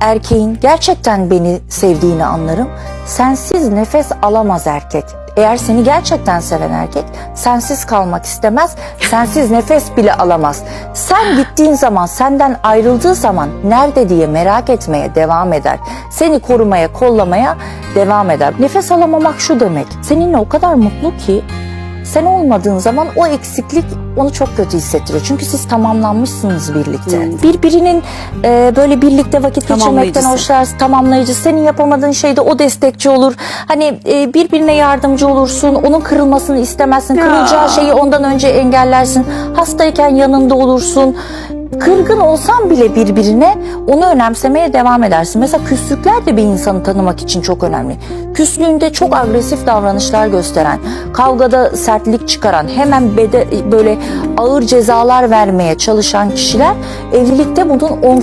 erkeğin gerçekten beni sevdiğini anlarım. Sensiz nefes alamaz erkek. Eğer seni gerçekten seven erkek sensiz kalmak istemez, sensiz nefes bile alamaz. Sen gittiğin zaman, senden ayrıldığı zaman nerede diye merak etmeye devam eder. Seni korumaya, kollamaya devam eder. Nefes alamamak şu demek. Seninle o kadar mutlu ki sen olmadığın zaman o eksiklik onu çok kötü hissettiriyor. Çünkü siz tamamlanmışsınız birlikte. Birbirinin e, böyle birlikte vakit geçirmekten hoşlar, tamamlayıcı. Senin yapamadığın şeyde o destekçi olur. Hani e, birbirine yardımcı olursun. Onun kırılmasını istemezsin. Ya. Kırılacağı şeyi ondan önce engellersin. Hastayken yanında olursun. Kırgın olsan bile birbirine onu önemsemeye devam edersin. Mesela küslükler de bir insanı tanımak için çok önemli. Küslüğünde çok agresif davranışlar gösteren, kavgada sertlik çıkaran, hemen bede, böyle ağır cezalar vermeye çalışan kişiler evlilikte bunun on